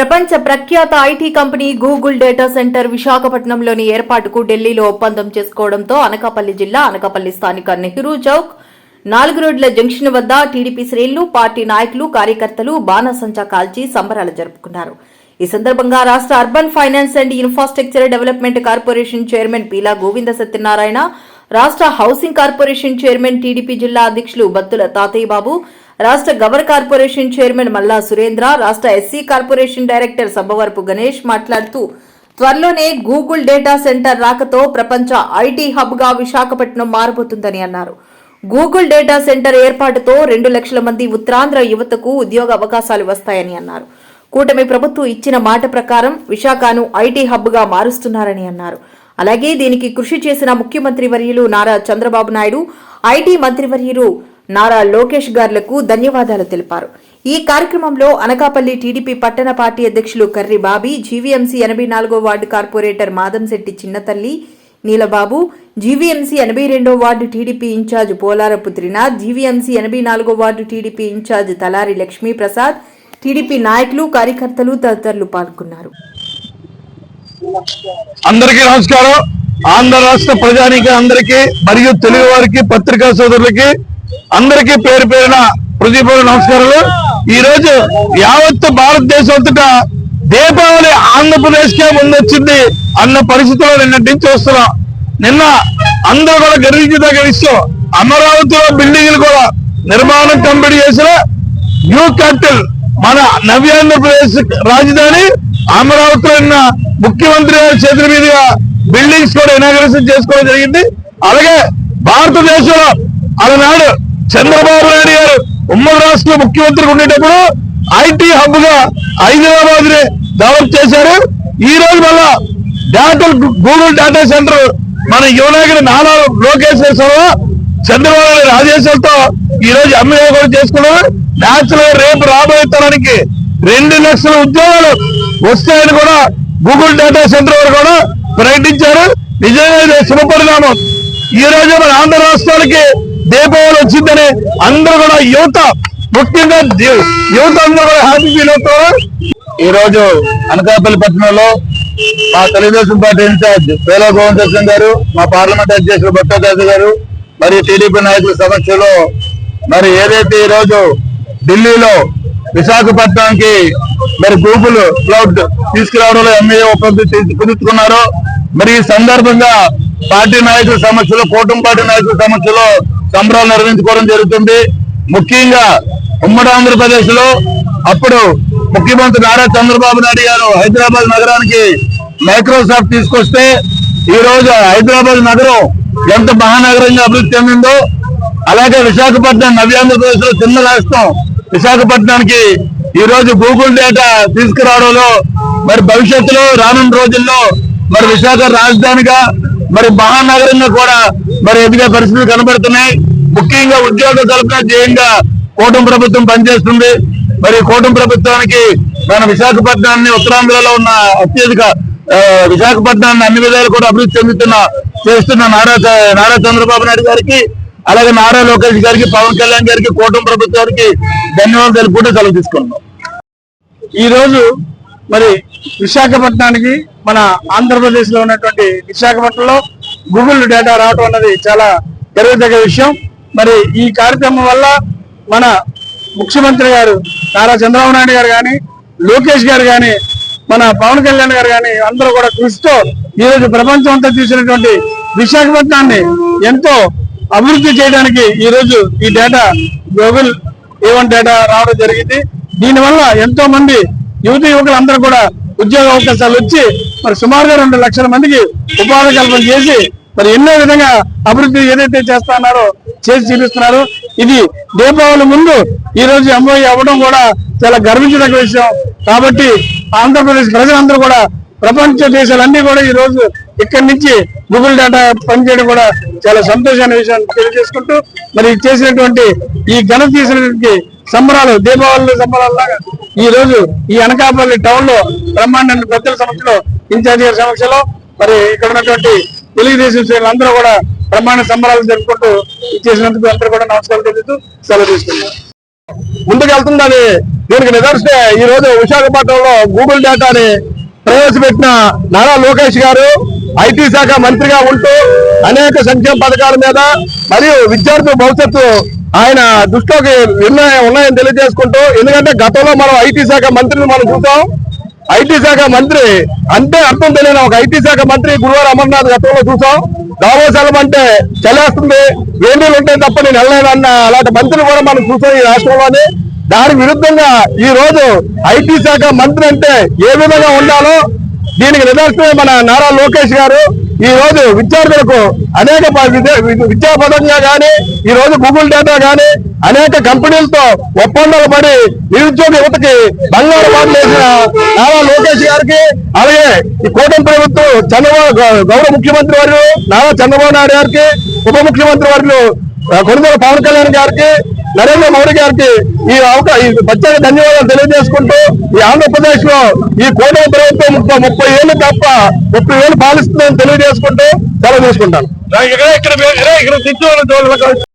ప్రపంచ ప్రఖ్యాత IT company Google data centre విశాఖపట్నంలోని ఏర్పాటుకు ఢిల్లీలో ఒప్పందం చేసుకోవడంతో అనకాపల్లి జిల్లా అనకాపల్లి స్థానిక నెహ్రూ చౌక్ నాలుగు రోడ్ల జంక్షన్ వద్ద టీడీపీ శ్రేణులు పార్టీ నాయకులు కార్యకర్తలు బాణసంచా కాల్చి సంబరాలు జరుపుకున్నారు. ఈ సందర్భంగా రాష్ట్ర urban finance and infrastructure development corporation chairman Peela Govinda Satyanarayana రాష్ట్ర హౌసింగ్ కార్పొరేషన్ చైర్మన్ టీడీపీ జిల్లా అధ్యక్షులు బత్తుల తాతయ్య బాబు రాష్ట్ర గవర్ కార్పొరేషన్ చైర్మన్ మల్లా సురేంద్ర రాష్ట్ర SC corporation director Sabbavarapu Ganesh మాట్లాడుతూ త్వరలోనే గూగుల్ డేటా సెంటర్ రాకతో ప్రపంచ ఐటీ హబ్గా విశాఖపట్నం మారబోతుందని అన్నారు. గూగుల్ డేటా సెంటర్ ఏర్పాటుతో రెండు లక్షల మంది ఉత్తరాంధ్ర యువతకు ఉద్యోగ అవకాశాలు వస్తాయని అన్నారు. కూటమి ప్రభుత్వం ఇచ్చిన మాట ప్రకారం విశాఖను ఐటీ హబ్గా మారుస్తున్నారని అన్నారు. అలాగే దీనికి కృషి చేసిన ముఖ్యమంత్రి వర్యులు నారా చంద్రబాబు నాయుడు ఐటీ మంత్రివర్యులు నారా లోకేష్ గార్లకు ధన్యవాదాలు తెలిపారు. ఈ కార్యక్రమంలో అనకాపల్లి టీడీపీ పట్టణ పార్టీ అధ్యక్షులు కర్రి బాబీ జీవీఎంసీ ఎనభై నాలుగో ward corporator Madamsetti Chinnathalli Neelababu GVMC ఎనభై రెండో ward TDP incharge Polarapu Trinath GVMC ఎనభై నాలుగో ward TDP incharge Talari Lakshmiprasad TDP నాయకులు కార్యకర్తలు తదితరులు పాల్గొన్నారు. అందరికీ నమస్కారం. ఆంధ్ర రాష్ట్ర ప్రజానికి అందరికీ మరియు తెలుగు వారికి పత్రికా సోదరులకి అందరికీ పేరు పేరున హృదయపూర్వ నమస్కారాలు. ఈ రోజు యావత్ భారతదేశం అంతటా దీపావళి ఆంధ్రప్రదేశ్ కే ముందొచ్చింది అన్న పరిస్థితుల్లో నిన్నటి నుంచి వస్తున్నాం. నిన్న అందరూ కూడా గర్వించదగిన విషయం అమరావతిలో బిల్డింగ్లు కూడా నిర్మాణం కంప్లీట్ చేసిన న్యూ క్యాపిటల్ మన నవ్యాంధ్రప్రదేశ్ రాజధాని అమరావతిలో ఉన్న ముఖ్యమంత్రి గారి చేతుల మీదుగా బిల్డింగ్స్ కూడా ఇనాగ్రేషన్ చేసుకోవడం జరిగింది. అలాగే భారతదేశంలో అలనాడు చంద్రబాబు నాయుడు గారు ఉమ్మడి రాష్ట్ర ముఖ్యమంత్రి ఉండేటప్పుడు ఐటీ హబ్గా హైదరాబాద్ని డెవలప్ చేశారు. ఈ రోజు మళ్ళా డేటా గూగుల్ డేటా సెంటర్ మన యువనాయకుడు నానా లోకేష్ చంద్రబాబు నాయుడు ఆదేశాలతో ఈ రోజు ఎంఏ కూడా చేసుకున్నారు. న్యాచురల్ రేపు రాబోయే తరానికి రెండు లక్షల ఉద్యోగాలు వస్తాయని కూడా గూగుల్ డేటా సెంటర్ వారు కూడా ప్రకటించారు. నిజంగా ఇది శుభపరిణామం. ఈ రోజు మన ఆంధ్ర రాష్ట్రాలకి దీపావళి వచ్చిందని అందరూ కూడా యువత ముఖ్యంగా యువత అందరూ కూడా హ్యాపీ ఫీల్ అవుతారు? ఈ రోజు అనకాపల్లి పట్టణంలో మా తెలుగుదేశం పార్టీ ఇన్ఛార్జ్ పేలా గోవింద్ గారు మా పార్లమెంట్ అధ్యక్షులు భట్టాచార్య గారు మరి టీడీపీ నాయకుల సమక్షంలో మరి ఏదైతే ఈ రోజు ఢిల్లీలో విశాఖపట్నానికి మరి గూగుల్ క్లౌడ్ తీసుకురావడంలో ఎంఏ ఒప్పందం కుదుర్చుకున్నారో మరి ఈ సందర్భంగా పార్టీ నాయకుల సమక్షంలో కూటమి పార్టీ నాయకుల సమక్షంలో సంబరాలు నిర్వహించుకోవడం జరుగుతుంది. ముఖ్యంగా ఉమ్మడి ఆంధ్రప్రదేశ్లో అప్పుడు ముఖ్యమంత్రి నారా చంద్రబాబు నాయుడు గారు హైదరాబాద్ నగరానికి మైక్రోసాఫ్ట్ తీసుకొస్తే ఈ రోజు హైదరాబాద్ నగరం ఎంత మహానగరంగా అభివృద్ధి చెందిందో అలాగే విశాఖపట్నం నవ్యాంధ్రప్రదేశ్లో చిన్న రాష్ట్రం విశాఖపట్నానికి ఈ రోజు గూగుల్ డేటా తీసుకురావడంలో మరి భవిష్యత్తులో రానున్న రోజుల్లో మరి విశాఖ రాజధానిగా మరి మహానగరంగా కూడా మరి ఎదిగే పరిస్థితులు కనబడుతున్నాయి. ముఖ్యంగా ఉద్యోగ కల్పన ధ్యేయంగా కూటమి ప్రభుత్వం పనిచేస్తుంది. మరి కూటమి ప్రభుత్వానికి మన విశాఖపట్నాన్ని ఉత్తరాంధ్రలో ఉన్న అత్యధిక విశాఖపట్నాన్ని అన్ని విధాలు కూడా అభివృద్ధి చెందుతున్న చేస్తున్న నారా చ- నారా చంద్రబాబు నాయుడు గారికి అలాగే నారా లోకేష్ గారికి పవన్ కళ్యాణ్ గారికి కూటమి ప్రభుత్వానికి ధన్యవాదాలు తెలుపుకుంటూ సెలవు తీసుకున్నాం ఈ రోజు మరి విశాఖపట్నానికి మన ఆంధ్రప్రదేశ్లో ఉన్నటువంటి విశాఖపట్నంలో గూగుల్ డేటా రావటం అన్నది చాలా గర్వదగ్గ విషయం. మరి ఈ కార్యక్రమం వల్ల మన ముఖ్యమంత్రి గారు నారా చంద్రబాబు నాయుడు గారు కానీ లోకేష్ గారు కానీ మన పవన్ కళ్యాణ్ గారు కానీ అందరూ కూడా కృషితో ఈ రోజు ప్రపంచం అంతా చూసినటువంటి విశాఖపట్నాన్ని ఎంతో అభివృద్ధి చేయడానికి ఈ రోజు ఈ డేటా గూగుల్ ఏవన్ డేటా రావడం జరిగింది. దీనివల్ల ఎంతో మంది యువత యువకులందరూ కూడా ఉద్యోగ అవకాశాలు వచ్చి మరి సుమారుగా రెండు లక్షల మందికి ఉపాధి కల్పన చేసి మరి ఎన్నో విధంగా అభివృద్ధి ఏదైతే చేస్తున్నారో చేసి చూపిస్తున్నారు. ఇది దీపావళి ముందు ఈ రోజు ఎంఓఈ అవ్వడం కూడా చాలా గర్వించదగ్గ విషయం. కాబట్టి ఆంధ్రప్రదేశ్ ప్రజలందరూ కూడా ప్రపంచ దేశాలన్నీ కూడా ఈ రోజు ఇక్కడి నుంచి గూగుల్ డేటా పనిచేయడం కూడా చాలా సంతోషమైన విషయాన్ని తెలియజేసుకుంటూ మరి చేసినటువంటి ఈ ఘన తీసినటువంటి సంబరాలు దీపావళి సంబరాల్లాగా ఈ రోజు ఈ అనకాపల్లి టౌన్లో బ్రహ్మాండ పెద్దల సమక్షంలో ఇన్ఛార్జి గారి సమక్షంలో మరి ఇక్కడ ఉన్నటువంటి తెలుగుదేశం శ్రేణులందరూ కూడా బ్రహ్మాండ సంబరాలు జరుపుకుంటూ ఇచ్చేసినందుకు అందరూ కూడా నమస్కారం తెలుపుతూ సెలవు తీసుకున్నారు ముందుకెళ్తుందని దీనికి నిదర్శనే ఈ రోజు విశాఖపట్నంలో గూగుల్ డేటాని ప్రవేశపెట్టిన నారా లోకేష్ గారు ఐటీ శాఖ మంత్రిగా ఉంటూ అనేక సంక్షేమ పథకాల మీద మరియు విద్యార్థుల భవిష్యత్తు ఆయన దృష్టిలోకి ఎన్నో ఉన్నాయని తెలియజేసుకుంటూ ఎందుకంటే గతంలో మనం ఐటీ శాఖ మంత్రిని మనం చూసాం. ఐటీ శాఖ మంత్రి అంటే అర్థం తెలియని ఒక ఐటీ శాఖ మంత్రి గురువారు అమర్నాథ్ గతంలో చూసాం. దావోస్ అంటే చలేస్తుంది వేణీలు ఉంటాయి తప్ప నేను వెళ్ళలేనన్న అలాంటి మంత్రిని కూడా మనం చూసాం ఈ రాష్ట్రంలోని. దానికి విరుద్ధంగా ఈ రోజు ఐటీ శాఖ మంత్రి అంటే ఏ విధంగా ఉండాలో దీనికి నిదర్శనం మన నారా లోకేష్ గారు. ఈ రోజు విద్యార్థులకు అనేక ప- విద్య- వి- విద్యాపరంగా ఈ రోజు గూగుల్ డేటా కానీ అనేక కంపెనీలతో ఒప్పందాలు పడి నిరుద్యోగ యువతకి బంగారు బాటలు వేసిన నారా లోకేష్ గారికి అలాగే ఈ కూటమి ప్రభుత్వం చంద్రబాబు గౌరవ ముఖ్యమంత్రి వారు నారా చంద్రబాబు నాయుడు గారికి ఉప ముఖ్యమంత్రి వర్యులు కొనుగోలు పవన్ కళ్యాణ్ గారికి నరేంద్ర మోడీ గారికి ఈ అవకా ఈ ప్రత్యేక ధన్యవాదాలు తెలియజేసుకుంటూ ఈ ఆంధ్రప్రదేశ్లో ఈ కూటమి ప్రభుత్వం ముప్పై ముప్పై ఏళ్ళు తప్ప ముప్పై ఏళ్ళు పాలిస్తుందని తెలియజేసుకుంటూ సెలవు తీసుకుంటాను. ఇక్కడ ఇక్కడ ఇక్కడ